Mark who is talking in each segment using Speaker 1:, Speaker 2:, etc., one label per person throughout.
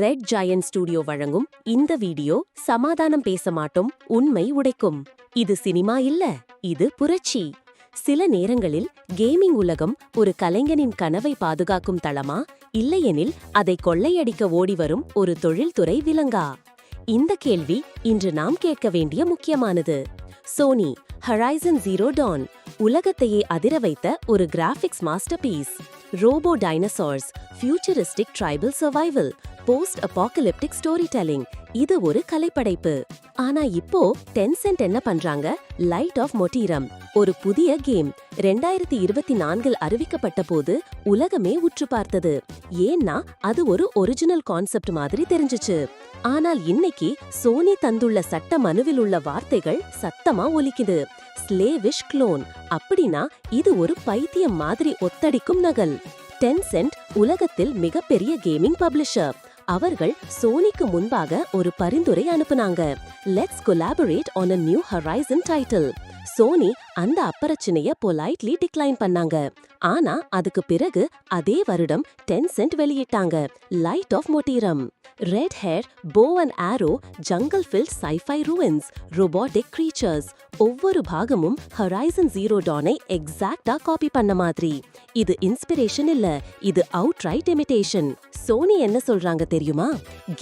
Speaker 1: Red ஜாயன் studio வழங்கும் இந்த video சமாதானம் பேச மாட்டோம் உண்மை உடைக்கும். இது சினிமா இல்ல இது புரட்சி. சில நேரங்களில் கேமிங் உலகம் ஒரு கலைஞனின் கனவை பாதுகாக்கும் தளமா? இல்லையெனில் அதை கொள்ளையடிக்க ஓடிவரும் ஒரு தொழில்துறை விலங்கா? இந்த கேள்வி இன்று நாம் கேட்க வேண்டிய முக்கியமானது. சோனி ஹரைசன் ஜீரோ டான் உலகத்தையே அதிர வைத்த ஒரு graphics masterpiece robot dinosaurs futuristic tribal survival post apocalyptic storytelling இது ஒரு கலைப்படைப்பு. ஆனா இப்போ டென்சென்ட் என்ன பண்றாங்க? லைட் ஆஃப் மொட்டீரம் ஒரு புதிய கேம் ரெண்டாயிரத்தி இருபத்தி நான்கில் அறிவிக்கப்பட்ட போது உலகமே உற்று பார்த்தது. ஏன்னா அது ஒரு ஒரிஜினல் கான்செப்ட் மாதிரி தெரிஞ்சுச்சு. ஆனால் இன்னைக்கு சோனி தந்துள்ள சட்ட மனுவில் உள்ள வார்த்தைகள் சத்தமா ஒலிக்குது. ஸ்லேவிஷ் க்ளோன் அப்படின்னா இது ஒரு பைத்தியம் மாதிரி ஒத்தடிக்கும் நகல். டென்சென்ட் உலகத்தில் மிகப்பெரிய கேமிங் பப்ளிஷர் அவர்கள் சோனிக்கு முன்பாக ஒரு பரிந்துரை அனுப்புனாங்க. Let's collaborate on a new Horizon title Sony அந்த அப்பரச்சனைய பொலைட்லி டிக்ளைன் பண்ணாங்க. ஆனா அதுக்கு பிறகு அதே வருடம் டென்சென்ட் வெளியிட்டாங்க. Light of Motiram red hair bow and arrow jungle fill sci fi ruins robotic creatures ஒவ்வொரு பாகமும் ஹரைசன் ஜீரோ டானை எக்ஸாக்டா காப்பி பண்ண மாதிரி. இது இன்ஸ்பிரேஷன் இல்ல இது அவுட் ரைட் இமிடேஷன் சோனி என்ன சொல்றாங்க தெரியுமா?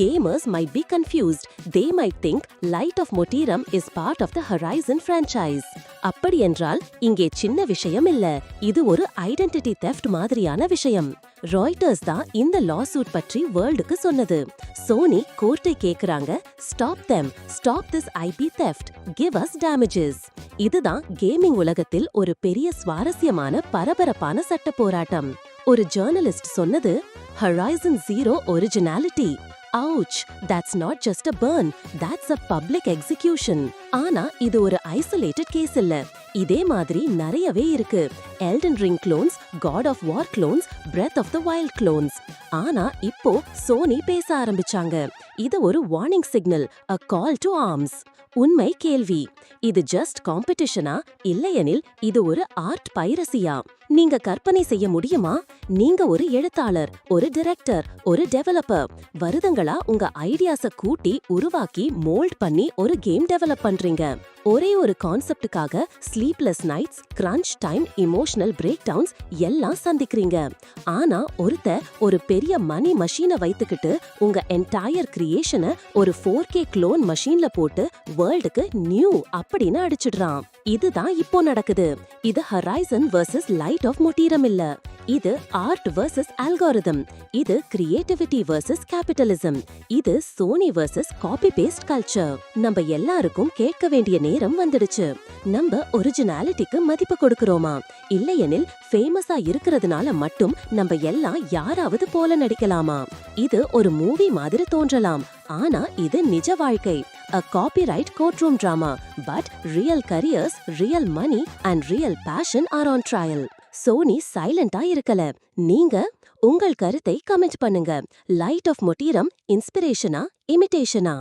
Speaker 1: Gamers might be confused they might think Light of Motiram is part of the Horizon franchise அப்படி என்றால் இங்கே சின்ன விஷயம் இல்ல. இது ஒரு ஐடென்டிட்டி தெஃப்ட் மாதிரியான விஷயம். ராய்டர்ஸ் தான் இந்த லா சூட் பற்றி வேர்ல்டுக்கு சொன்னது. சோனி கோர்ட்டை கேக்குறாங்க stop them stop this IP theft give us damages இதுதான் கேமிங் உலகத்தில் ஒரு பெரிய சுவாரஸ்யமான பரபரப்பான சட்ட போராட்டம். ஒரு ஜேர்னலிஸ்ட் சொன்னது Horizon zero originality ouch that's not just a burn that's a public execution ஆனா இது ஒரு ஐசோலேட்டட் கேஸ் இல்ல. இதே மாதிரி நிறையவே இருக்கு. Elden Ring clones God of War clones Breath of the Wild clones ஆனா இப்போ சோனி பேச ஆரம்பிச்சாங்க. இது ஒரு warning signal a call to arms உண்மை கேள்வி. இது ஜஸ்ட் காம்படிஷனா இல்லையெனில் இது ஒரு ஆர்ட் பைரசியா நீங்க கற்பனை செய்ய முடியுமா? நீங்க ஒரு எழுத்தாளர் ஒரு டிரெக்டர் ஒரு டெவலப்பர் வருதங்களா உங்க ஐடியாஸ கூட்டி உருவாக்கி மோல்ட் பண்ணி ஒரு கேம் டெவலப் பண்றீங்க. ஒரே ஒரு கான்செப்டுக்காக sleepless nights crunch time emotional breakdowns எல்லாம் சந்திக்கிறீங்க. ஆனா ஒருத்த ஒரு பெரிய மணி மஷீனை வைத்துக்கிட்டு உங்க என்டையர் கிரியேஷனை ஒரு ஃபோர் கே க்ளோன் மஷீன்ல போட்டு வேர்ல்டுக்கு நியூ அப்படின்னு அடிச்சிடுறான். இதுதான் இப்போ நடக்குது. இது Horizon versus Light of Motiram இல்ல. இது ஆர்ட் வர்சஸ் அல்காரிதம் இது கிரியேட்டிவிட்டி வர்சஸ் கேபிட்டலிசம் இது Sony versus copy paste culture நம்ம எல்லாருக்கும் கேட்க வேண்டிய நேரம் வந்துடுச்சு. நம்ம ஒரிஜினாலிட்டிக்கு மதிப்பு கொடுக்கறோமா? இல்லையெனில் ஃபேமஸா இருக்கிறதுனால மட்டும் நம்ம எல்லாம் யாராவது போல நடிக்கலாமா? இது ஒரு மூவி மாதிரி தோன்றலாம். ஆனா இது நிஜ வாழ்க்கை. A copyright courtroom drama but real careers real money and real passion are on trial Sony சைலண்டா இருக்கல. நீங்க உங்கள் கருத்தை கமெண்ட் பண்ணுங்க. Light of மொட்டீரம் இன்ஸ்பிரேஷனா இமிட்டேஷனா